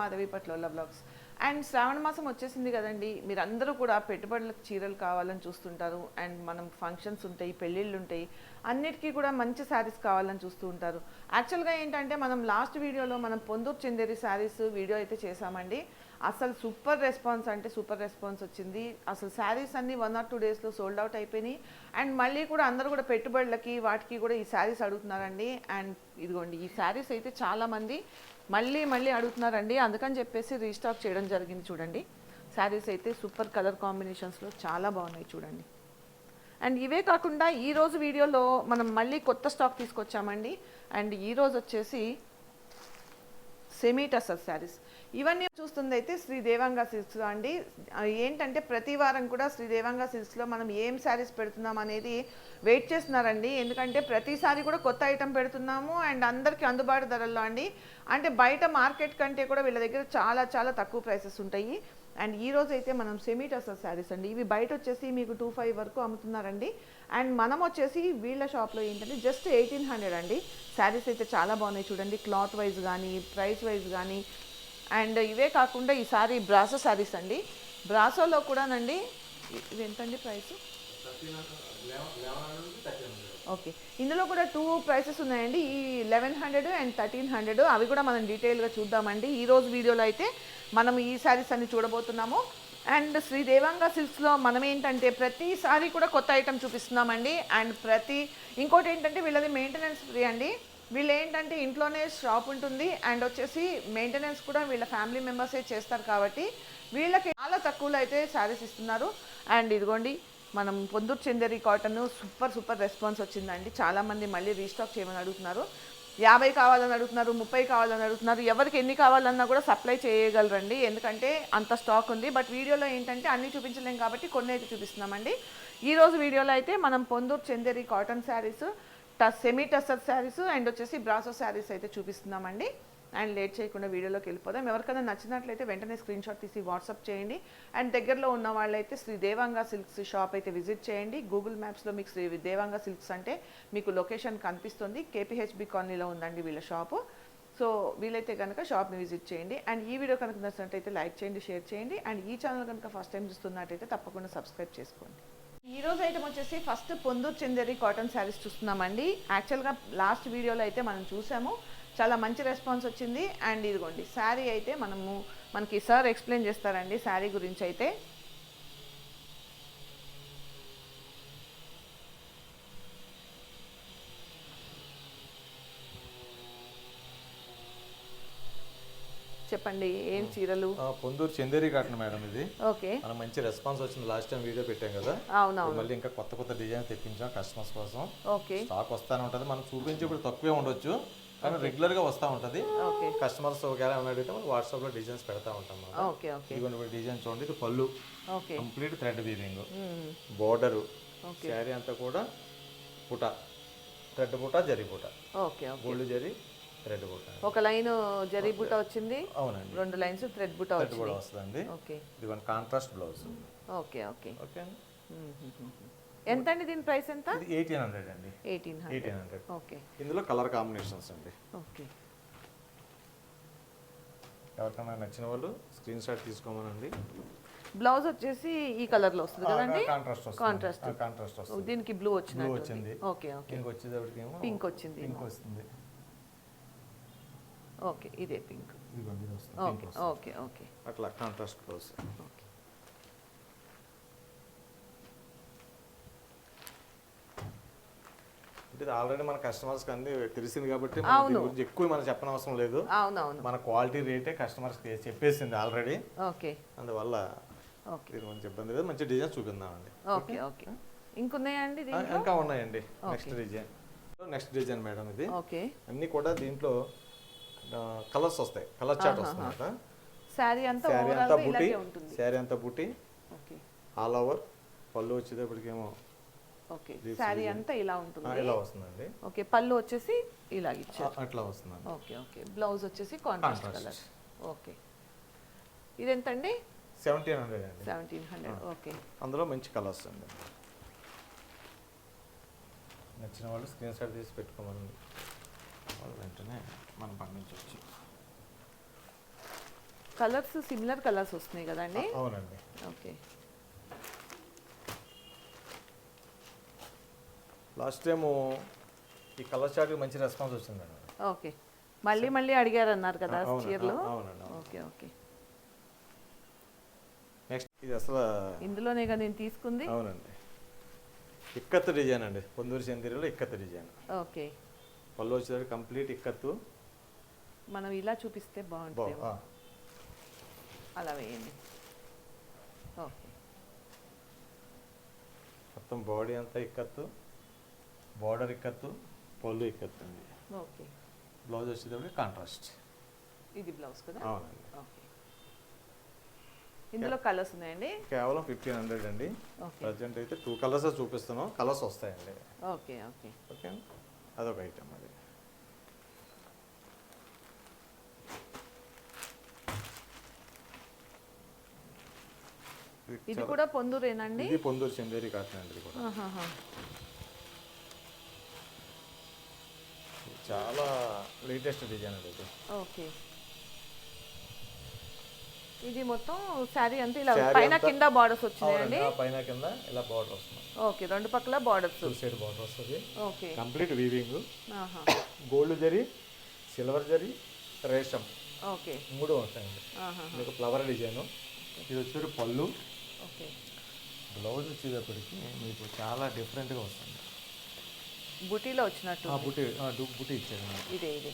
మాధవి పట్ల blogs and శ్రావణ మాసం వచ్చేసింది కదండి. మీరందరూ కూడా పెట్టుబడులకు చీరలు కావాలని చూస్తుంటారు. అండ్ మనం ఫంక్షన్స్ ఉంటాయి పెళ్ళిళ్ళు ఉంటాయి. అన్నిటికీ కూడా మంచి శారీస్ కావాలని చూస్తూ ఉంటారు. యాక్చువల్గా ఏంటంటే మనం లాస్ట్ వీడియోలో మనం పొందూరు చెందేరి శారీస్ వీడియో అయితే చేసామండి అసలు సూపర్ రెస్పాన్స్ అంటే సూపర్ రెస్పాన్స్ వచ్చింది. అసలు శారీస్ అన్ని వన్ ఆర్ టూ డేస్లో సోల్డ్ అవుట్ అయిపోయినాయి. అండ్ మళ్ళీ కూడా అందరూ కూడా పెట్టుబడులకి వాటికి కూడా ఈ శారీస్ అడుగుతున్నారండి. అండ్ ఇదిగోండి ఈ శారీస్ అయితే చాలామంది మళ్ళీ మళ్ళీ అడుగుతున్నారండి. అందుకని చెప్పేసి రీస్టాక్ చేయడం జరిగింది చూడండి. శారీస్ అయితే సూపర్ కలర్ కాంబినేషన్స్లో చాలా బాగున్నాయి చూడండి. అండ్ ఇవే కాకుండా ఈరోజు వీడియోలో మనం మళ్ళీ కొత్త స్టాక్ తీసుకొచ్చామండి. అండ్ ఈ రోజు వచ్చేసి సెమీ టసర్ శారీస్. ఇవన్నీ చూస్తుంది అయితే శ్రీ దేవాంగ సిల్క్స్ అండి. ఏంటంటే ప్రతి వారం కూడా శ్రీ దేవాంగ సిల్క్స్లో మనం ఏం శారీస్ పెడుతున్నాం అనేది వెయిట్ చేస్తున్నారండి. ఎందుకంటే ప్రతిసారి కూడా కొత్త ఐటెం పెడుతున్నాము అండ్ అందరికీ అందుబాటు ధరల్లో అండి. అంటే బయట మార్కెట్ కంటే కూడా వీళ్ళ దగ్గర చాలా చాలా తక్కువ ప్రైసెస్ ఉంటాయి. అండ్ ఈ రోజు అయితే మనం సెమీ టసర్ శారీస్ అండి. ఇవి బయట వచ్చేసి మీకు టూ ఫైవ్ వరకు అమ్ముతున్నారండి. అండ్ మనం వచ్చేసి వీళ్ళ షాప్లో ఏంటంటే జస్ట్ ఎయిటీన్ హండ్రెడ్ అండి. శారీస్ అయితే చాలా బాగున్నాయి చూడండి. క్లాత్ వైజ్ కానీ ప్రైస్ వైజ్ కానీ అండ్ ఇవే కాకుండా ఈ సారీ బ్రాసో శారీస్ అండి. బ్రాసోలో కూడానండి ఇది ఎంతండి ప్రైస్? ఓకే. ఇందులో కూడా టూ ప్రైసెస్ ఉన్నాయండి. ఈ eleven hundred and thirteen hundred అవి కూడా మనం డీటెయిల్గా చూద్దామండి. ఈ రోజు వీడియోలో అయితే మనం ఈ శారీస్ అన్ని చూడబోతున్నాము. అండ్ శ్రీ దేవాంగ సిల్క్స్లో మనం ఏంటంటే ప్రతిసారి కూడా కొత్త ఐటమ్ చూపిస్తున్నామండి. అండ్ ప్రతి ఇంకోటి ఏంటంటే వీళ్ళది మెయింటెనెన్స్ ఫ్రీ అండి. వీళ్ళు ఏంటంటే ఇంట్లోనే షాప్ ఉంటుంది అండ్ వచ్చేసి మెయింటెనెన్స్ కూడా వీళ్ళ ఫ్యామిలీ మెంబర్సే చేస్తారు కాబట్టి వీళ్ళకి చాలా తక్కువలో అయితే శారీస్ ఇస్తున్నారు. అండ్ ఇదిగోండి మనం Ponduru Chanderi cotton super super response వచ్చిందండి. చాలామంది మళ్ళీ రీస్టాక్ చేయమని అడుగుతున్నారు. యాభై కావాలని అడుగుతున్నారు ముప్పై కావాలని అడుగుతున్నారు. ఎవరికి ఎన్ని కావాలన్నా కూడా సప్లై చేయగలరండి. ఎందుకంటే అంత స్టాక్ ఉంది. బట్ వీడియోలో ఏంటంటే అన్నీ చూపించలేం కాబట్టి కొన్ని అయితే చూపిస్తున్నామండి. ఈరోజు వీడియోలో అయితే మనం పొందూరు చెందేరి కాటన్ శారీస్ టస్ సెమీ టస్సర్ శారీస్ అండ్ వచ్చేసి బ్రాసో శారీస్ అయితే చూపిస్తున్నామండి. అండ్ లేట్ చేయకుండా వీడియోలోకి వెళ్ళిపోదాం. ఎవరికైనా నచ్చినట్లయితే వెంటనే స్క్రీన్ షాట్ తీసి వాట్సాప్ చేయండి. అండ్ దగ్గరలో ఉన్న వాళ్ళైతే శ్రీ దేవాంగ సిల్క్స్ షాప్ అయితే విజిట్ చేయండి. గూగుల్ మ్యాప్స్లో మీకు శ్రీ దేవాంగ సిల్క్స్ అంటే మీకు లొకేషన్ కనిపిస్తుంది. కేపీహెచ్బి కాలనీలో ఉందండి వీళ్ళ షాపు సో వీలైతే కనుక షాప్ని విజిట్ చేయండి. అండ్ ఈ వీడియో కనుక నచ్చినట్టయితే లైక్ చేయండి షేర్ చేయండి. అండ్ ఈ ఛానల్ కనుక ఫస్ట్ టైం చూస్తున్నట్టయితే తప్పకుండా సబ్స్క్రైబ్ చేసుకోండి. ఈ రోజు ఐటమ్ వచ్చేసి ఫస్ట్ పొందూరు చందేరి కాటన్ శారీస్ చూస్తున్నామండి. యాక్చువల్గా లాస్ట్ వీడియోలో అయితే మనం చూసాము. చాలా మంచి రెస్పాన్స్ వచ్చింది. అండ్ ఇదిగోండి శారీ అయితే మనము మనకి సార్ ఎక్స్ప్లెయిన్ చేస్తారండి శారీ గురించి అయితే. చెప్పండి ఏం చీరలు? పొందూరు చందేరి కాటన్ మేడం ఇది. ఓకే. మనకు మంచి రెస్పాన్స్ వచ్చింది. లాస్ట్ టైం వీడియో పెట్టాం కదా. అవునవును. మళ్ళీ ఇంకా కొత్త కొత్త డిజైన్ తెప్పించాం కస్టమర్స్ కోసం. ఓకే. స్టాక్ వస్తానే ఉంటుంది. మనం చూపించి ఇప్పుడు తక్కువే ఉండొచ్చు. కానీ రెగ్యులర్గా వస్తూ ఉంటుంది. ఓకే. కస్టమర్స్ ఒకవేళ ఏమైనా అడిగితే మనం వాట్సాప్లో డిజైన్స్ పెడతా ఉంటాం మనం ఓకే ఓకే. ఇదిగోండి డిజైన్ చూడండి. ఇది పళ్ళు. Okay. Complete thread weaving. Border. Okay. Sari అంతా కూడా పుట. థ్రెడ్ పుట జరి పుట. Okay okay. Gold zari thread పుట ఒక లైన్ జరీ బుట్ట వచ్చింది. అవునండి. రెండు లైన్స్ థ్రెడ్ బుట్ట థ్రెడ్ వచ్చింది. కూడా వస్తుందండి. ఓకే. ఇది contrast blouse. Okay okay. Okay ఎంత అండి దీని ప్రైస్ ఎంత? ఇది ఎయిటీన్ హండ్రెడ్ అండి. Eighteen eighteen hundred. ఓకే. ఇందులో కలర్ కాంబినేషన్స్ అండి. ఓకే. ఎవరికైనా నచ్చిన వాళ్ళు స్క్రీన్ షాట్ తీసుకోమనండి. బ్లౌజ్ వచ్చేసి ఈ కలర్లో వస్తుంది కదండి? కాంట్రాస్ట్ వస్తుంది. కాంట్రాస్ట్. కాంట్రాస్ట్ వస్తుంది. దీనికి బ్లూ వచ్చినట్టు వచ్చింది. Okay okay. పింక్ ఏమో పింక్ వచ్చింది. పింక్ వస్తుంది. ఓకే ఇదే పింక్ ఓకే ఓకే ఓకే అట్లా కాంట్రాస్ట్ బ్లౌజ్ ఓకే అంటే ఇది ఆల్రెడీ మన కస్టమర్స్ అన్ని తెలిసింది కాబట్టి గురించి ఎక్కువ మనం చెప్పనవసరం లేదు. అవునవును. మన క్వాలిటీ రేటే కస్టమర్స్ చెప్పేసింది ఆల్రెడీ ఓకే అందువల్ల ఓకే గురించి ఇబ్బంది లేదు. మంచి డిజైన్ చూపిందామండి ఓకే ఓకే ఇంకున్నాయండి ఇంకా ఉన్నాయండి. Next design next design madam ఇది. ఓకే అన్నీ కూడా దీంట్లో కలర్స్ వస్తాయి కలర్ చార్ట్ వస్తుంది శారీ అంతా శారీ అంతా బుట్టి ఇలాగే ఉంటుంది. శారీ అంతా బుట్టి ఓకే. ఆల్ ఓవర్ పళ్ళు వచ్చేటప్పటికేమో ఓకే. శారీ అంతా ఇలా ఉంటుంది. ఇలా వస్తుందండి. ఓకే పళ్ళు వచ్చేసి ఇలాగ ఆ, ఇచ్చారు అట్లా వస్తుందండి. Okay okay. బ్లౌజ్ వచ్చేసి కాంట్రాస్ట్. Colour okay. ఇది ఎంతండి సెవెంటీన్ హండ్రెడ్ అండి సెవెంటీన్ హండ్రెడ్ ఓకే. అందులో మంచి కలర్స్ అండి. నచ్చిన వాళ్ళు స్క్రీన్ షాట్ తీసి పెట్టుకోమని వెంటనే మనం పండించవచ్చు. కలర్స్ సిమిలర్ కలర్స్ వస్తున్నాయి కదండి? అవునండి. ఓకే లాస్ట్ టైము ఈ కలర్ చార్ట్కి మంచి రెస్పాన్స్ వచ్చిందండి ఓకే మళ్ళీ మళ్ళీ అడిగారు అన్నారు కదా చీరలు. ఓకే ఓకే నెక్స్ట్ ఇది అసలు ఇందులోనే కదా నేను తీసుకుంది? అవునండి. ఇక్కత్తు డిజైన్ అండి. పొందూరు చందీరిలో ఇక్కత్తు డిజైన్. ఓకే పళ్ళు వచ్చేసరికి కంప్లీట్ ఇక్కత్తు మనం ఇలా చూపిస్తే బాగుంటుంది. అలా వేయండి. ఓకే. మొత్తం బాడీ అంతా ఇక్కత్తు బార్డర్ ఇక్కత్తు పళ్ళు ఇక్కత్తు అండి ఓకే. బ్లౌజ్ వచ్చేటప్పుడు కాంట్రాస్ట్. ఇది బ్లౌజ్ కదా? అవునండి. ఓకే. ఇందులో కలర్స్ ఉన్నాయండి? కేవలం ఫిఫ్టీన్ హండ్రెడ్ అండి. ప్రజెంట్ అయితే టూ కలర్స్ చూపిస్తున్నాం. కలర్స్ వస్తాయండి. Okay okay. ఓకే అదొక ఐటమ్ అది. ఇది కూడా పొందూరేనండి? ఇది పొందూరు చందేరి కాటన్ అండి కూడా చాలా లేటెస్ట్ డిజైన్ అండి ఇది ఓకే. ఇది మొత్తం శారీ అంతా ఇలా పైన కింద బార్డర్స్ వచ్చినాయండి? పైన కింద ఇలా బార్డర్ వస్తుంది ఓకే రెండు పక్కల బార్డర్స్ టూ సైడ్ బార్డర్ వస్తుంది. ఓకే. కంప్లీట్ వీవింగ్ ఆహా. గోల్డ్ జరీ సిల్వర్ జరీ రేషం. ఓకే. మూడు వస్తాయండి. ఆహా మీకు ఫ్లవర్ డిజైన్ ఇది వచ్చేసి పళ్ళు. బ్లౌజ్ వచ్చేటప్పటికి మీకు చాలా డిఫరెంట్గా వస్తుంది. బుటీలో వచ్చినట్టు ఆ బుట్టి ఆ, డు- బుట్టి ఇచ్చారు ఇదే ఇదే.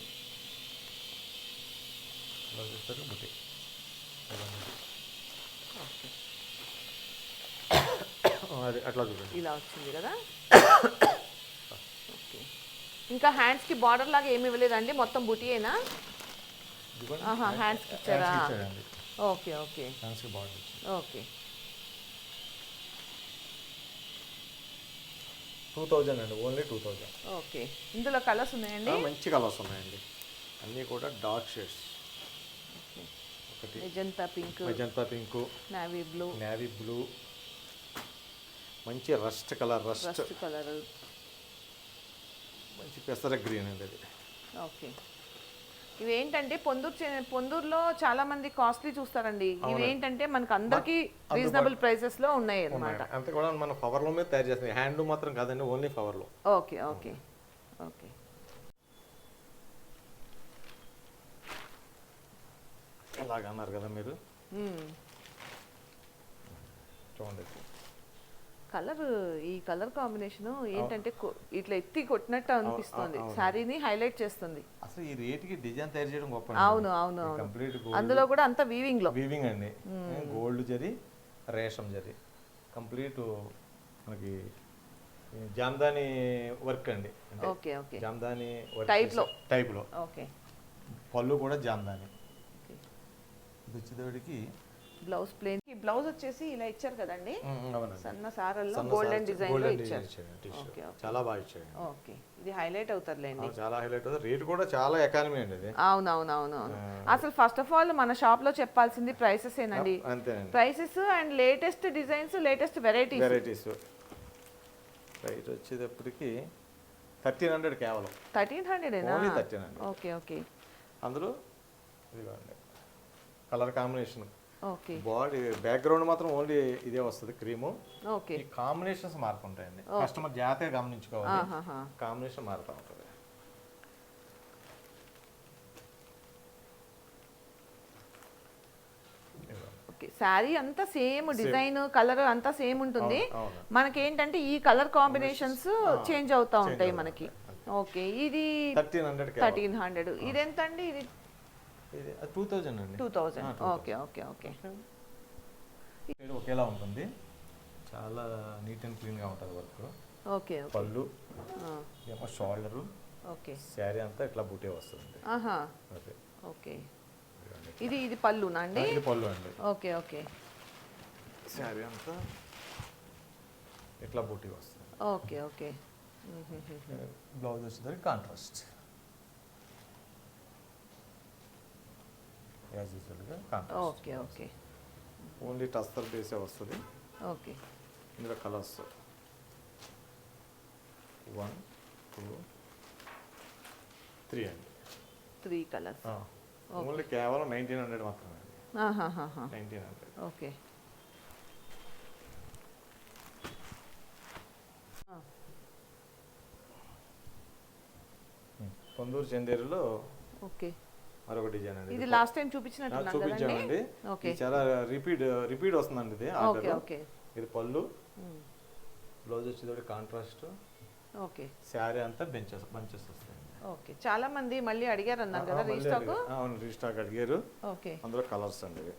బ్లౌజ్ ఇస్తారు అది అట్లా చూడండి. ఇలా వచ్చింది కదా? ఓకే. ఇంకా హ్యాండ్స్కి బార్డర్ లాగా ఏమి ఇవ్వలేదండి? మొత్తం బుటీయేనా? హ్యాండ్స్కి ఇచ్చారా? Okay okay. హ్యాండ్స్కి బార్డర్ ఓకే. టూ థౌజండ్ అండి ఓన్లీ టూ థౌజండ్ ఓకే. ఇందులో కలర్స్ ఉన్నాయండి? మంచి కలర్స్ ఉన్నాయండి. అన్నీ కూడా డార్క్ షేడ్స్ ఒకటి. Magenta pink. Magenta pink. Navy blue navy blue మంచి rust colour rust rust colour. మంచి పెసర గ్రీన్ అండి అది. ఓకే. ఇవి ఏంటంటే పొందూరు పొందూరులో చాలా మంది కాస్ట్లీ చూస్తారండి. ఇవి ఏంటంటే మనకు అందరికి రీజనబుల్ ప్రైసెస్లో ఉన్నాయి అన్నమాట. అంత కూడా మన పవర్లో మీద తయారు చేస్తుంది హ్యాండ్ మాత్రం కాదండి ఓన్లీ పవర్లో ఓకే ఓకే ఓకే. ఇలాగ అన్నారు కదా మీరు. చూడండి. కలర్ ఈ కలర్ కాంబినేషన్ ఏంటంటే కొ- ఇట్లా ఎత్తి కొట్టినట్టు అనిపిస్తుంది. శారీని హైలైట్ చేస్తుంది. అసలు ఈ రేట్కి డిజైన్ తయారు చేయడం గొప్ప అవును అవును కంప్లీట్ అందులో కూడా అంత వీవింగ్లో. వీవింగ్ అండి. గోల్డ్ జరి రేషం జరి. కంప్లీట్ మనకి జామ్దాని వర్క్ అండి. Okay okay. జామ్దాని Type లో. టైప్లో ఓకే. పళ్ళు కూడా జామ్దాని. ఇది వచ్చేటప్పటికి బ్లౌజ్ ప్లేన్. బ్లౌజ్ వచ్చేసి ఇలా ఇచ్చారు కదండి? సన్న సారల్లో గోల్డెన్ డిజైన్లో ఇచ్చారు చాలా బాగా ఇచ్చాడు ఓకే. ఇది హైలైట్ అవుతారులేండి. చాలా హైలైట్ అవుతుంది రేట్ కూడా చాలా ఎకానమీ అండి అది అవును అవును అవును అవును అసలు ఫస్ట్ ఆఫ్ ఆల్ మన షాప్లో చెప్పాల్సింది ప్రైసెస్ ఏనండి. Prices and latest designs latest varieties varieties right వచ్చేటప్పటికి థర్టీన్ హండ్రెడ్ కేవలం. Thirteen hundred okay okay. అందులో ఇదిగోండి. కలర్ కాంబినేషన్ బాడీ బ్యాక్గ్రౌండ్ మాత్రం ఓన్లీ ఇదే వస్తుంది క్రీము ఈ కాంబినేషన్స్ మారుతుంటాయండి. కస్టమర్ జాగ్రత్తగా గమనించుకోవాలి. కాంబినేషన్ మారుతూ ఉంటుంది. శారీ అంతా సేమ్ డిజైన్ కలర్ అంతా సేమ్ ఉంటుంది. అవును మనకేంటంటే ఈ కలర్ కాంబినేషన్స్ చేంజ్ అవుతా ఉంటాయి మనకి. ఓకే ఇది థర్టీన్ హండ్రెడ్ థర్టీన్ హండ్రెడ్ ఇది ఎంత అండి ఇది టూ థౌజండ్ అండి. Two thousand okay okay okay ఒకేలా ఉంటుంది? చాలా నీట్ అండ్ క్లీన్గా ఉంటుంది వర్క్ ఓకే ఓకే పళ్ళు షోల్డరు ఓకే శారీ అంతా ఇట్లా బుటే వస్తుంది ఆహా. ఓకే ఓకే ఇది ఇది పళ్ళునా అండి? పళ్ళు అండి. ఓకే ఓకే శారీ అంతా ఇట్లా బుటీ వస్తుంది. ఓకే ఓకే బ్లౌజ్ వచ్చేసరికి కాంట్రాస్ట్ యాజ్ యూజువల్గా contrast okay okay only tussar బేసే వస్తుంది. ఓకే ఇందులో కలర్స్ వన్ టూ త్రీ అండి. త్రీ కలర్స్ ఓన్లీ కేవలం నైన్టీన్ హండ్రెడ్ మాత్రమే అండి. నైన్టీన్ హండ్రెడ్ ఓకే పొందూరు చందేరులో ఓకే మరొక డిజైన్ అండి ఇది లాస్ట్ టైం ఆ, చూపించినట్టున్నాం చూపించామండి. చాలా రిపీట్ రిపీట్ వస్తుందండి ఇది ఓకే ఆర్డర్ ఓకే ఇది పళ్ళు. బ్లౌజ్ వచ్చేది కాంట్రాస్ట్ ఓకే శారీ అంతా బెంచెస్ బంచెస్ వస్తాయి ఓకే చాలా మంది మళ్ళీ అడిగారు అన్నారు కదా రీస్టాక్ అవును రీస్టాక్ అడిగారు. ఓకే అందులో కలర్స్ అండి ఇది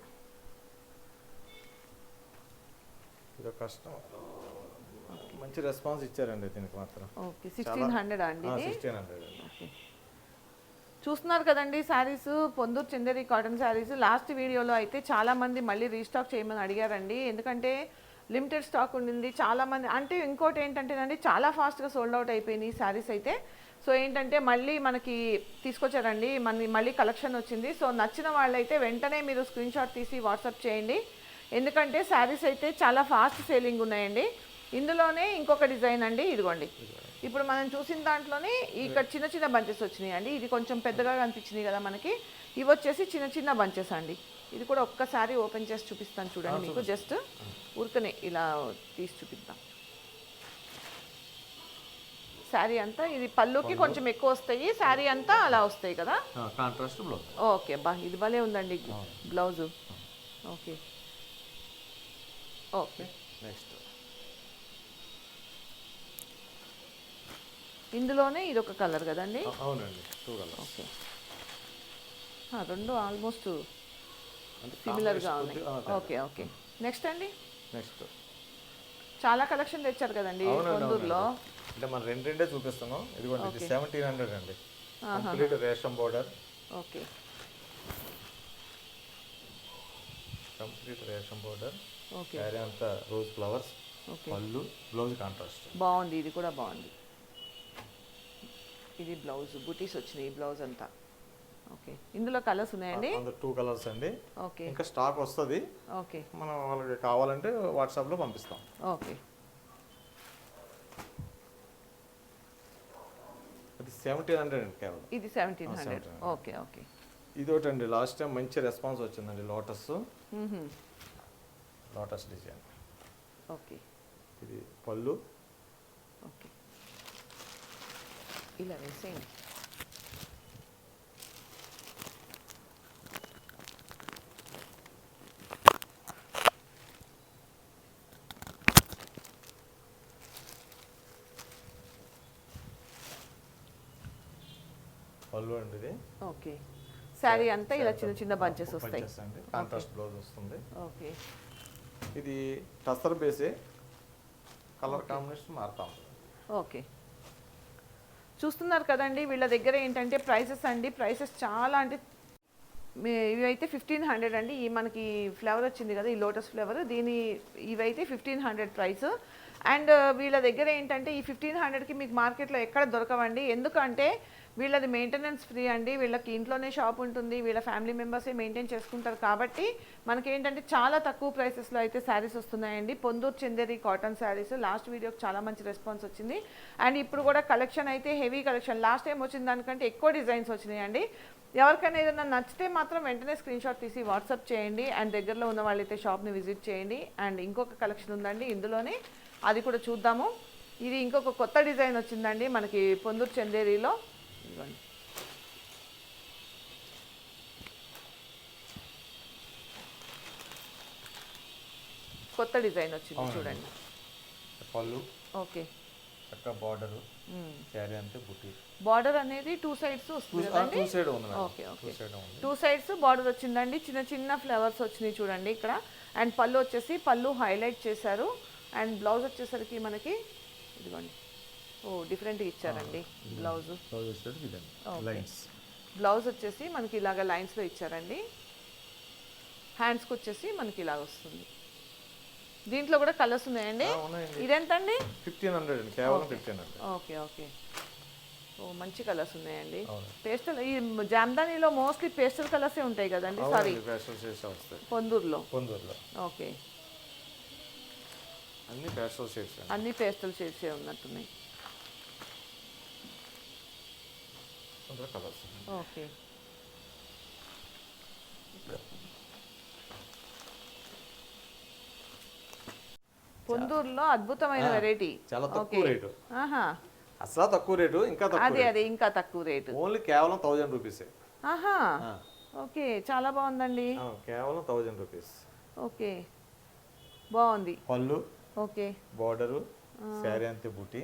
కష్టం. మంచి రెస్పాన్స్ ఇచ్చారండి దీనికి మాత్రం. ఓకే సిక్స్టీన్ హండ్రెడ్ అండి సిక్స్టీన్ హండ్రెడ్ అండి. చూస్తున్నారు కదండి శారీస్ పొందూరు చందేరి కాటన్ శారీస్. లాస్ట్ వీడియోలో అయితే చాలా మంది మళ్ళీ రీస్టాక్ చేయమని అడిగారండి. ఎందుకంటే లిమిటెడ్ స్టాక్ ఉండింది చాలామంది అంటే ఇంకోటి ఏంటంటేనండి చాలా ఫాస్ట్గా సోల్డ్ అవుట్ అయిపోయినాయి శారీస్ అయితే. సో ఏంటంటే మళ్ళీ మనకి తీసుకొచ్చారండి మన మళ్ళీ కలెక్షన్ వచ్చింది. సో నచ్చిన వాళ్ళైతే వెంటనే మీరు స్క్రీన్ షాట్ తీసి వాట్సాప్ చేయండి. ఎందుకంటే శారీస్ అయితే చాలా ఫాస్ట్ సేలింగ్ ఉన్నాయండి. ఇందులోనే ఇంకొక డిజైన్ అండి ఇదిగోండి. ఇప్పుడు మనం చూసిన దాంట్లోనే ఇక్కడ చిన్న చిన్న బంచెస్ వచ్చినాయి అండి ఇది కొంచెం పెద్దగా కనిపించినాయి కదా మనకి. ఇవి వచ్చేసి చిన్న చిన్న బంచెస్ అండి. ఇది కూడా ఒక్కసారి ఓపెన్ చేసి చూపిస్తాను చూడండి మీకు. జస్ట్ ఉరకనే ఇలా తీసి చూపిద్దాం. శారీ అంతా ఇది పళ్ళుకి కొంచెం ఎక్కువ వస్తాయి. శారీ అంతా అలా వస్తాయి కదా? కాంట్రాస్ట్ బ్లౌజ్ ఓకే బా ఇది భలే ఉందండి బ్లౌజు. ఓకే. ఓకే. నెక్స్ట్ ఇందులోనే ఇది ఒక కలర్ కదండి? అవునండి టూ ఓకే. రెండు ఆల్మోస్ట్ సిమిలర్గా ఉన్నాయి. Okay okay. నెక్స్ట్ అండి? నెక్స్ట్. చాలా కలెక్షన్ తెచ్చారు కదండి కొందూరులో. అంటే మనం రెండు రెండే చూపిస్తున్నాం. ఇదిగోండి ఇది. సెవెంటీన్ హండ్రెడ్ అండి. కంప్లీట్ రేషం బోర్డర్. ఓకే. కంప్లీట్ రేషం బోర్డర్. ఓకే. అంతా రోజ్ ఫ్లవర్స్ ఓకే. పళ్ళు బ్లౌజ్ కాంట్రాస్ట్ బాగుంది ఇది కూడా బాగుంది. ఇది బ్లౌజ్ బుటీస్ వచ్చినాయి ఈ బ్లౌజ్ అంతా. ఓకే. ఇందులో కలర్స్ ఉన్నాయండి? టూ కలర్స్ అండి. ఓకే. ఇంకా స్టాక్ వస్తుంది. ఓకే. మనం వాళ్ళకి కావాలంటే వాట్సాప్లో పంపిస్తాం. ఓకే. అది సెవెంటీన్ హండ్రెడ్ అండి కేవలం. ఇది సెవెంటీన్ హండ్రెడ్ 1700. Okay okay. ఇది ఒకటి అండి లాస్ట్ టైం మంచి రెస్పాన్స్ వచ్చిందండి లోటస్. Lotus design. ఓకే. ఇది పళ్ళు ఓకే ఇలా వేసేయండి పళ్ళు అండి ఇది? ఓకే శారీ అంతా ఇలా చిన్న చిన్న బంచెస్ వస్తాయి అండి కాంట్రాస్ట్ బ్లౌజ్ వస్తుంది ఓకే ఇది టస్సర్ బేసే. కలర్ కాంబినేషన్ మారుతా. ఉంటుంది ఓకే చూస్తున్నారు కదండి వీళ్ళ దగ్గర ఏంటంటే ప్రైసెస్ అండి ప్రైసెస్ చాలా అంటే ఇవైతే ఫిఫ్టీన్ హండ్రెడ్ అండి. ఈ మనకి ఫ్లేవర్ వచ్చింది కదా ఈ లోటస్ ఫ్లేవర్ దీని ఇవైతే ఫిఫ్టీన్ హండ్రెడ్ ప్రైస్ అండ్ వీళ్ళ దగ్గర ఏంటంటే ఈ ఫిఫ్టీన్ హండ్రెడ్కి మీకు మార్కెట్లో ఎక్కడ దొరకవండి? ఎందుకంటే వీళ్ళది మెయింటెనెన్స్ ఫ్రీ అండి. వీళ్ళకి ఇంట్లోనే షాప్ ఉంటుంది. వీళ్ళ ఫ్యామిలీ మెంబర్సే మెయింటైన్ చేసుకుంటారు. కాబట్టి మనకి ఏంటంటే చాలా తక్కువ ప్రైసెస్లో అయితే శారీస్ వస్తున్నాయండి. పొందూరు చెందేరి కాటన్ శారీస్ లాస్ట్ వీడియోకి చాలా మంచి రెస్పాన్స్ వచ్చింది. అండ్ ఇప్పుడు కూడా కలెక్షన్ అయితే హెవీ కలెక్షన్ లాస్ట్ టైం వచ్చిన దానికంటే ఎక్కువ డిజైన్స్ వచ్చినాయండి. ఎవరికైనా ఏదైనా నచ్చితే మాత్రం వెంటనే స్క్రీన్ షాట్ తీసి వాట్సాప్ చేయండి. అండ్ దగ్గరలో ఉన్న వాళ్ళైతే షాప్ని విజిట్ చేయండి. అండ్ ఇంకొక కలెక్షన్ ఉందండి. ఇందులోనే అది కూడా చూద్దాము. ఇది ఇంకొక కొత్త డిజైన్ వచ్చిందండి. మనకి పొందూరు చందేరిలో. ఇదిగోండి కొత్త డిజైన్ వచ్చింది. చూడండి. పళ్ళు ఓకే. చక్కగా బార్డర్ శారీ అంతే బుట్టి. బార్డర్ అనేది టూ సైడ్స్ వస్తుంది టూ సైడ్ ఉంది okay, okay. Two sides border వచ్చిందండి. చిన్న చిన్న ఫ్లవర్స్ వచ్చినాయి చూడండి ఇక్కడ. అండ్ పళ్ళు వచ్చేసి పళ్ళు హైలైట్ చేశారు. అండ్ బ్లౌజ్ వచ్చేసరికి మనకి ఇదిగోండి. ఓ డిఫరెంట్గా ఇచ్చారండి బ్లౌజ్. బ్లౌజ్ వచ్చేది ఇదండి. లైన్స్ బ్లౌజ్ వచ్చేసి మనకి ఇలాగ లైన్స్లో ఇచ్చారండి. హ్యాండ్స్కి వచ్చేసి మనకి ఇలాగ వస్తుంది. దీంట్లో కూడా కలర్స్ ఉన్నాయండి? ఇదెంతండి? ఫిఫ్టీన్ హండ్రెడ్ అండి. కేవలం ఫిఫ్టీన్ హండ్రెడ్ ఓకే ఓకే. ఓ మంచి కలర్స్ ఉన్నాయండి. పేస్టల్ ఈ జామ్దానీలో మోస్ట్లీ పేస్టల్ కలర్సే ఉంటాయి కదండి? సారీ పొందూరులో. పొందూరులో. ఓకే. అన్ని ఫ్యాషన్ షేడ్స్ అన్ని పేస్టల్ షేడ్సే ఉన్నట్టున్నాయి. వస్తుంటారు కలర్స్ ఓకే పొందూరులో అద్భుతమైన వెరైటీ. చాలా తక్కువ రేటు. అసలు తక్కువ రేటు ఇంకా అదే అదే ఇంకా తక్కువ రేటు. ఓన్లీ కేవలం థౌజండ్ రూపీస్. ఆహా. ఓకే చాలా బాగుందండి. కేవలం థౌజండ్ రూపీస్. ఓకే. బాగుంది. పళ్ళు. ఓకే. బార్డరు. శారీ అంతే బుటీ.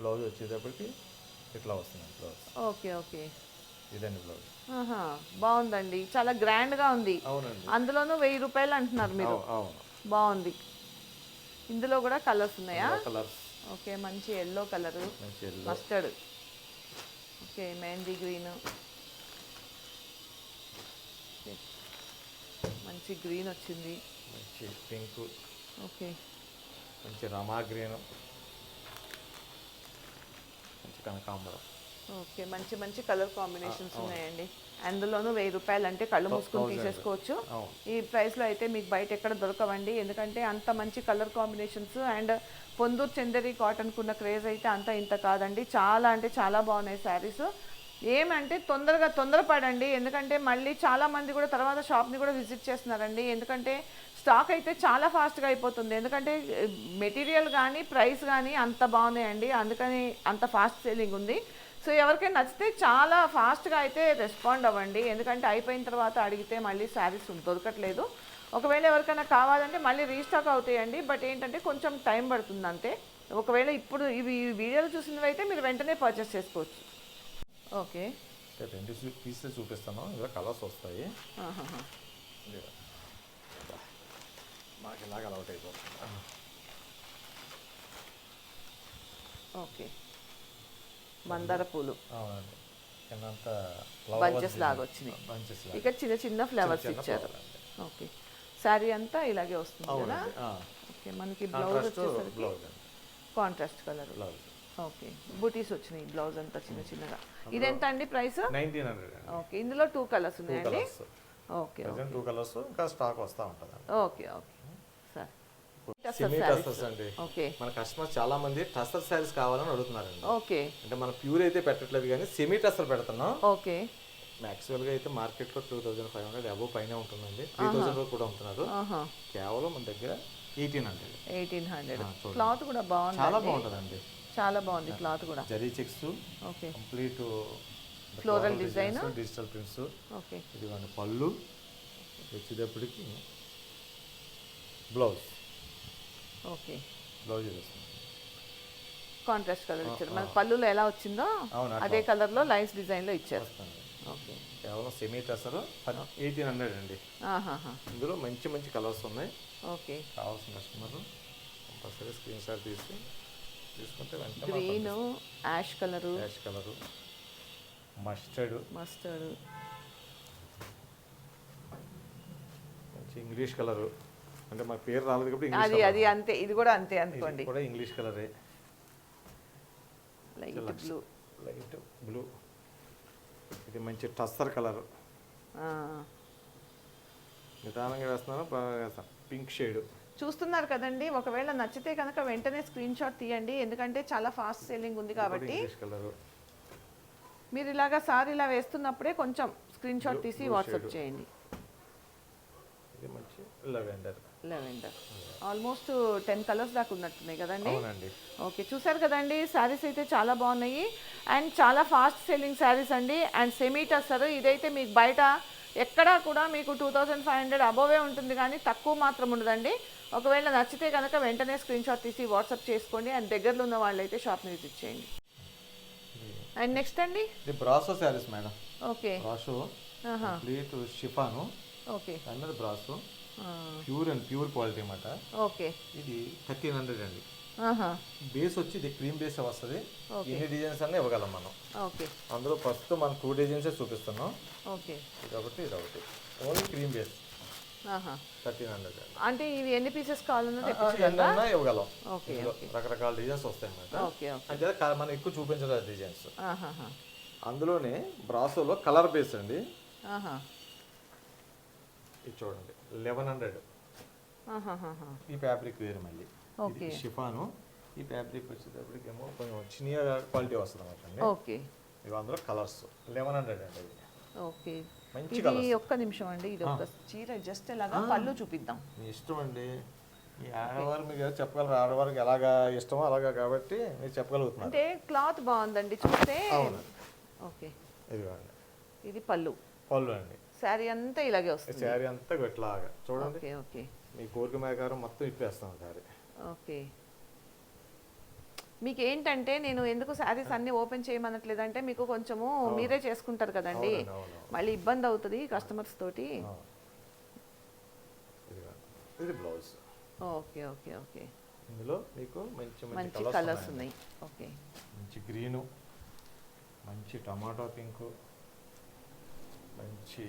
బ్లౌజ్ వచ్చేటప్పటికి ఇట్లా వస్తుంది బ్లౌజ్. Okay okay. ఇదండి బ్లౌజ్. బాగుందండి. చాలా గ్రాండ్గా ఉంది. అవునండి. అందులోనూ వెయ్యి రూపాయలు అంటున్నారు మీరు. అవు- అవును. బాగుంది. ఇందులో కూడా కలర్స్ ఉన్నాయా? కలర్స్. ఓకే మంచి ఎల్లో కలరు. మంచి yellow. Mustard okay mehendi green మంచి గ్రీన్ వచ్చింది. మంచి పింక్. ఓకే. మంచి రమా గ్రీన్ మంచి కనకాంబరం ఓకే మంచి మంచి కలర్ కాంబినేషన్స్ ఉన్నాయండి. అందులోనూ వెయ్యి రూపాయలు అంటే కళ్ళు మూసుకొని తీసేసుకోవచ్చు. ఈ ప్రైస్లో అయితే మీకు బయట ఎక్కడ దొరకవండి. ఎందుకంటే అంత మంచి colour combinations and Ponduru Chanderi కాటన్కు ఉన్న క్రేజ్ అయితే అంత ఇంత కాదండి. చాలా అంటే చాలా బాగున్నాయి శారీస్. ఏమంటే తొందరగా తొందరపడండి. ఎందుకంటే మళ్ళీ చాలా మంది కూడా తర్వాత షాప్ని కూడా విజిట్ చేస్తున్నారండి. ఎందుకంటే స్టాక్ అయితే చాలా ఫాస్ట్గా అయిపోతుంది. ఎందుకంటే మెటీరియల్ కానీ ప్రైస్ కానీ అంత బాగున్నాయండి. అందుకని అంత ఫాస్ట్ సేలింగ్ ఉంది. సో ఎవరికైనా నచ్చితే చాలా ఫాస్ట్గా అయితే రెస్పాండ్ అవ్వండి. ఎందుకంటే అయిపోయిన తర్వాత అడిగితే మళ్ళీ శారీస్ దొరకట్లేదు. ఒకవేళ ఎవరికైనా కావాలంటే మళ్ళీ రీస్టాక్ అవుతాయండి. బట్ ఏంటంటే కొంచెం టైం పడుతుంది అంతే. ఒకవేళ ఇప్పుడు ఇవి ఈ వీడియోలు చూసినవి అయితే మీరు వెంటనే పర్చేస్ చేసుకోవచ్చు. ఓకే. రెండు పీసెస్ చూపిస్తాను. ఇందులో కలర్స్ వస్తాయి. మాకు ఇలాగ అలవాటు అయిపోతుంది ఓకే మందార పూలు అవునండి కిందంతా Bunches లాగా వచ్చినాయి. బంచెస్ లాగా ఇక చిన్న చిన్న ఫ్లవర్స్ చిన్న ఇచ్చారు flower అండి. ఓకే శారీ అంతా ఇలాగే వస్తుంది కదా అవునండి ఓకే మనకి బ్లౌజ్ కాంట్రాస్ట్ వచ్చేసరికి బ్లౌజ్ అండి కాంట్రాస్ట్ కలర్ బ్లౌజ్ ఓకే బూటీస్ వచ్చినాయి బ్లౌజ్ అంతా చిన్న చిన్నగా ఇదెంత అండి ప్రైస్ నైన్టీన్ హండ్రెడ్ అండి ఓకే ఇందులో టూ కలర్స్ టూ ఉన్నాయండి colours okay present two colours ఇంకా స్టాక్ వస్తూ ఉంటుంది ఓకే ఓకే సెమీ అండి. ఓకే మన కస్టమర్స్ చాలా మంది టస్టర్ శారీస్ కావాలని అడుగుతున్నారండి. ఓకే అంటే మనం ప్యూర్ అయితే పెట్టట్లేదు కానీ సెమీ టస్టర్ పెడుతున్నాం. ఓకే యాక్చువల్గా అయితే మార్కెట్లో two thousand five hundred above పైన ఉంటుందండి. త్రీ థౌజండ్ కూడా ఆహా. కేవలం మన దగ్గర eighteen hundred eighteen hundred. Cloth కూడా బాగుంది చాలా బాగుంటుందండి. చాలా బాగుంది క్లాత్ కూడా. Zari checks okay complete Floral design? Digital prints okay ఇదిగోండి పళ్ళు. వచ్చేటప్పటికి బ్లౌజ్ ఓకే. బ్లౌజ్ వస్తుంది కాంట్రాస్ట్ కలర్ ఇచ్చారు. మన పళ్ళులో ఎలా వచ్చిందో అదే కలర్లో లైన్స్ డిజైన్లో ఇచ్చారు. ఓకే. కేవలం సెమీ టసర్ ఎయిటీన్ హండ్రెడ్ అండి. ఇందులో మంచి మంచి కలర్స్ ఉన్నాయి. ఓకే. కావాల్సిన కస్టమర్ కంపల్సరీ స్క్రీన్ షాట్ తీసి తీసుకుంటే green ash colour ash colour mustard mustard మంచి ఇంగ్లీష్ కలరు అంటే మా పేరు రాలేదు కాబట్టి అది అది అంతే ఇది కూడా అంతే అనుకోండి. కూడా ఇంగ్లీష్ కలరే. లైట్ బ్లూ లైట్ బ్లూ ఇది మంచి టస్సర్ కలర్. నిదానంగా వేస్తున్నాను వేస్తాను పింక్ షేడ్ చూస్తున్నారు కదండి ఒకవేళ నచ్చితే కనుక వెంటనే స్క్రీన్ షాట్ తీయండి. ఎందుకంటే చాలా ఫాస్ట్ సెల్లింగ్ ఉంది కాబట్టి. మీరు ఇలాగా సార్ ఇలా వేస్తున్నప్పుడే కొంచెం స్క్రీన్ షాట్ తీసి వాట్సాప్. చేయండి. ఇది మంచి lavender lavender almost ten colours దాకా ఉన్నట్టున్నాయి కదండి? ఓకే చూసారు కదండి శారీస్ అయితే చాలా బాగున్నాయి. అండ్ చాలా ఫాస్ట్ సెల్లింగ్ శారీస్ అండి. అండ్ సెమీ టస్సర్ ఇదైతే మీకు బయట ఎక్కడా కూడా మీకు two thousand five hundred above ఉంటుంది కానీ తక్కువ మాత్రం ఉండదండి. ఒకవేళ నచ్చితే కనుక వెంటనే స్క్రీన్ షాట్ తీసి వాట్సాప్ చేసుకోండి అండ్ దగ్గరలో ఉన్న వాళ్ళైతే షాప్ని విజిట్ చేయండి. అండ్ నెక్స్ట్ అండి? ఇది brasso saris madam. Okay. Brasso complete chiffon. Okay. దాని మీద brasso. Pure and pure quality అన్నమాట. ఓకే. ఇది థర్టీన్ హండ్రెడ్ అండి. ఆహా. బేస్ వచ్చి ఇది క్రీమ్ బేస్ వస్తుంది. ఎన్ని డిజైన్స్ అన్నీ ఇవ్వగలం మనం. ఓకే. అందులో ఫస్ట్ మనం టూ డిజైన్సే చూపిస్తున్నాం. ఓకే. ఇది ఒకటి ఇది ఒకటి only cream base. Thirteen hundred అంటే ఇవి ఎన్ని పీసెస్ కావాలన్నా ఇవ్వగలం. ఓకే రకరకాల డిజైన్స్ వస్తాయి అన్నమాట. అంటే మనం ఎక్కువ చూపించలేదు డిజైన్స్. అందులోనే బ్రాసోలో కలర్ బేస్ అండి. ఇది చూడండి. Eleven hundred. ఈ ఫ్యాబ్రిక్ వేరు మళ్ళీ. ఇది షిఫాను. ఈ ఫ్యాబ్రిక్ వచ్చేటప్పటికి ఏమో కొంచెం చిన్న క్వాలిటీ వస్తుంది అన్నమాట అండి. ఓకే. ఇవి అందులో కలర్స్. లెవెన్ హండ్రెడ్ అండి ఇది. ఓకే. మంచి ఇది కలర్స్. ఒక్క నిమిషం అండి ఇది ఒక చీర జస్ట్ ఇలాగా పళ్ళు చూపిద్దాం. మీ ఇష్టం అండి. ఈ ఆడవారు మీకు చెప్పగలరు. ఆడవారికి ఎలాగా ఇష్టమో అలాగా కాబట్టి మీరు చెప్పగలుగుతున్నారు. అంటే క్లాత్ బాగుందండి చూస్తే. ఓకే. ఇదిగోండి. ఇది పళ్ళు. పళ్ళు అండి. శారీ అంతా ఇలాగే వస్తుంది. శారీ అంతా ఇట్లాగా. చూడండి. Okay okay. మీ కోరిక మేకారం మొత్తం ఇప్పేస్తాం శారీ. ఓకే. మీకు ఏంటంటే నేను ఎందుకు శారీస్ అన్ని ఓపెన్ చేయమనట్లేదంటే మీకు కొంచెము మీరే చేసుకుంటారు కదండి. మళ్ళీ ఇబ్బంది అవుతుంది కస్టమర్స్ తోటి. ఇది బ్లౌజ్ ఓకే ఓకే ఓకే. ఇందులో మీకు మంచి మంచి కలర్స్ ఉన్నాయి. ఓకే. మంచి గ్రీను మంచి టమాటో పింకు మంచి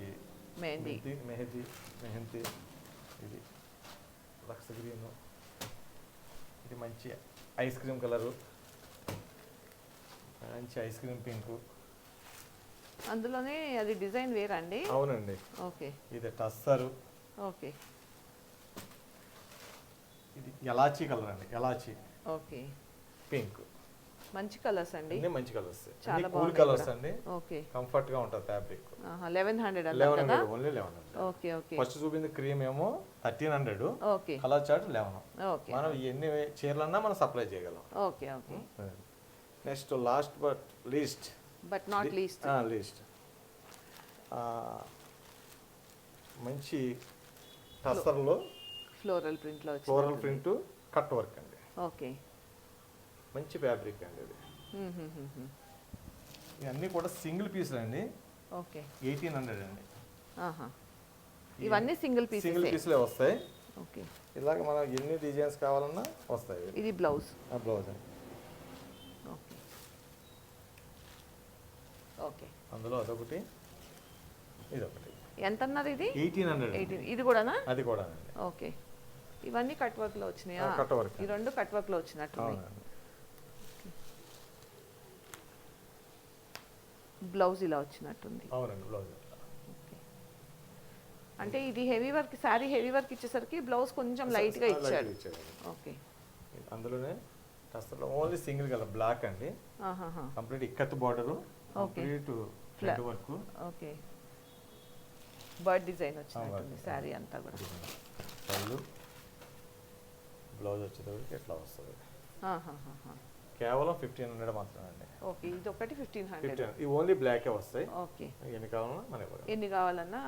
మెహందీ. మెహందీ మెహందీ ఇది లక్స్ గ్రీను ఇది మంచి ఐస్ క్రీమ్ కలరు. మంచి ఐస్ క్రీమ్ పింకు. అందులోనే అది డిజైన్ వేరా అండి? అవునండి. ఓకే. ఇది టస్సరు. ఓకే. ఇది ఎలాచీ కలర్ అండి ఎలాచీ. ఓకే. పింక్. మంచి కలర్స్ అండి. మంచి కలర్స్ చాలా కూల్ కలర్స్. అండి. ఓకే. కంఫర్ట్గా ఉంటుంది ఫ్యాబ్రిక్ లెవెన్ హండ్రెడ్ అన్నారు లెవెన్ కదా? Hundred only eleven okay okay. First చూపింది క్రీమ్ ఏమో thirteen hundred okay. Colour chart eleven okay. మనం ఎన్ని చీరలన్నా మనం సప్లై చేయగలం. Okay okay. Next last but least but not least least మంచి టస్సర్లో ఫ్లోరల్ ప్రింట్లో ఫ్లోరల్ ప్రింట్ కట్ వర్క్ అండి. ఓకే. మంచి ఫ్యాబ్రిక్ అండి ఇది. ఇవన్నీ కూడా సింగిల్ పీస్ అండి. ఓకే. ఎయిటీన్ హండ్రెడ్ అండి. ఇవన్నీ సింగిల్ సింగిల్ పీసెస్ పీస్లే వస్తాయి. ఓకే. ఇలాగ మనం ఎన్ని డిజైన్స్ కావాలన్నా వస్తాయి ఇది బ్లౌజ్. ఆ బ్లౌజ్ అండి. ఓకే. ఓకే. అందులో అదొకటి ఇదొకటి. ఎంత అన్నారు ఇది? Eighteen hundred eighteen. ఇది కూడానా? అది కూడా అండి ఓకే. ఇవన్నీ కట్ వర్క్లో వచ్చినాయా? ఆ, cut work. ఈ రెండు కట్ వర్క్లో వచ్చినట్టు అవునండి బ్లౌజ్ ఇలా వచ్చినట్టుంది. అవునండి బ్లౌజ్. అంటే ఇది heavy work sari heavy work ఇచ్చేసరికి blouse కొంచెం లైట్గా ఇచ్చాడు ఓకే. అందులోనే టస్సర్లో ఓన్లీ సింగిల్ కలర్ బ్లాక్ అండి. Complete ikat border. Complete front work. Okay. Bird design వచ్చినట్టుంది work. శారీ అంతా కూడా. పళ్ళు. బ్లౌజ్ వచ్చేటప్పటికి ఎట్లా వస్తుంది. కేవలం ఫిఫ్టీన్ హండ్రెడ్ మాత్రమే అండి. ఓకే ఇది ఒకటి ఫిఫ్టీన్ హండ్రెడ్ ఈ ఓన్లీ బ్లాకే వస్తాయి. ఓకే. ఎన్ని కావాలన్నా మన ఎన్ని కావాలన్నా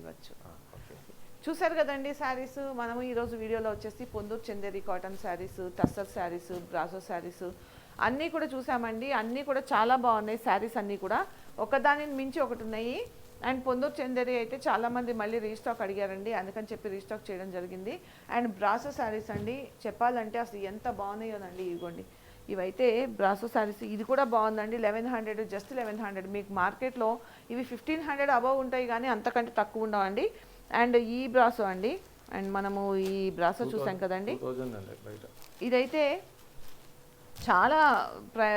ఇవ్వచ్చు. ఓకే. చూసారు కదండి శారీస్ మనము ఈరోజు వీడియోలో వచ్చేసి పొందూరు చందేరి కాటన్ శారీస్ టస్సర్ శారీస్ బ్రాసో శారీస్ అన్నీ కూడా చూసామండి. అన్నీ కూడా చాలా బాగున్నాయి శారీస్ అన్నీ కూడా. ఒకదానిని మించి ఒకటి ఉన్నాయి. అండ్ పొందూరు చందేరి అయితే చాలామంది మళ్ళీ రీస్టాక్ అడిగారండి. అందుకని చెప్పి రీస్టాక్ చేయడం జరిగింది. అండ్ బ్రాసో శారీస్ అండి చెప్పాలంటే అసలు ఎంత బాగున్నాయోనండి ఇదిగోండి ఇవైతే బ్రాసో శారీస్ ఇది కూడా బాగుందండి. Eleven hundred just eleven hundred మీకు మార్కెట్లో ఇవి ఫిఫ్టీన్ హండ్రెడ్ అబవ్ ఉంటాయి కానీ అంతకంటే తక్కువ ఉండవండి. అండ్ ఈ బ్రాసో అండి. అండ్ మనము ఈ బ్రాసో చూసాం కదండి. ఇదైతే చాలా ప్రై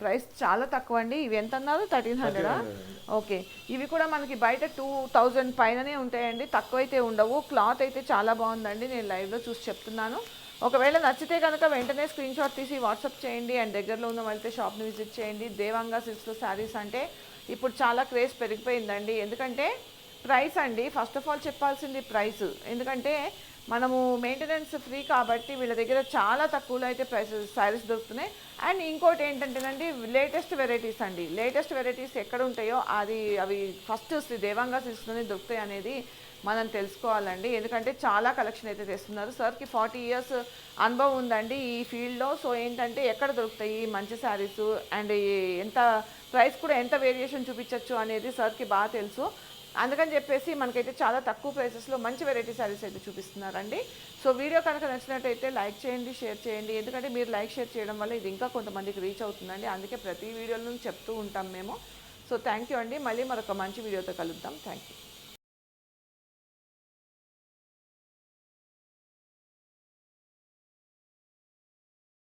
ప్రైస్ చాలా తక్కువ అండి ఇవి ఎంత అన్నారు? థర్టీన్ హండ్రెడా 1300 అండి. ఓకే. ఇవి కూడా మనకి బయట టూ థౌజండ్ పైననే ఉంటాయండి. తక్కువ అయితే ఉండవు. క్లాత్ అయితే చాలా బాగుందండి. నేను లైవ్లో చూసి చెప్తున్నాను. ఒకవేళ నచ్చితే కనుక వెంటనే స్క్రీన్ షాట్ తీసి వాట్సాప్ చేయండి అండ్ దగ్గరలో ఉన్న వాళ్ళతో షాప్ని విజిట్ చేయండి. దేవంగా సిల్క్స్లో శారీస్ అంటే ఇప్పుడు చాలా క్రేజ్ పెరిగిపోయిందండి. ఎందుకంటే ప్రైస్ అండి ఫస్ట్ ఆఫ్ ఆల్ చెప్పాల్సింది ప్రైస్. ఎందుకంటే మనము మెయింటెనెన్స్ ఫ్రీ కాబట్టి వీళ్ళ దగ్గర చాలా తక్కువలో అయితే ప్రైసెస్ శారీస్ దొరుకుతున్నాయి. అండ్ ఇంకోటి ఏంటంటేనండి లేటెస్ట్ వెరైటీస్ అండి. లేటెస్ట్ వెరైటీస్ ఎక్కడ ఉంటాయో అది అవి ఫస్ట్ శ్రీ దేవాంగా సిల్క్స్లోనే దొరుకుతాయి అనేది మనం తెలుసుకోవాలండి. ఎందుకంటే చాలా కలెక్షన్ అయితే తెస్తున్నారు. సార్కి ఫార్టీ ఇయర్స్ అనుభవం ఉందండి ఈ ఫీల్డ్లో. సో ఏంటంటే ఎక్కడ దొరుకుతాయి? మంచి శారీస్ అండ్ ఎంత ప్రైస్ కూడా ఎంత వేరియేషన్ చూపించవచ్చు అనేది సార్కి బాగా తెలుసు. అందుకని చెప్పేసి మనకైతే చాలా తక్కువ ప్రైసెస్లో మంచి వెరైటీ శారీస్ అయితే చూపిస్తున్నారండి. సో వీడియో కనుక నచ్చినట్టయితే లైక్ చేయండి షేర్ చేయండి. ఎందుకంటే మీరు లైక్ షేర్ చేయడం వల్ల ఇది ఇంకా కొంతమందికి రీచ్ అవుతుందండి. అందుకే ప్రతి వీడియోలను చెప్తూ ఉంటాం మేము. సో థ్యాంక్ యూ అండి. మళ్ళీ మరొక మంచి వీడియోతో కలుద్దాం. Thank you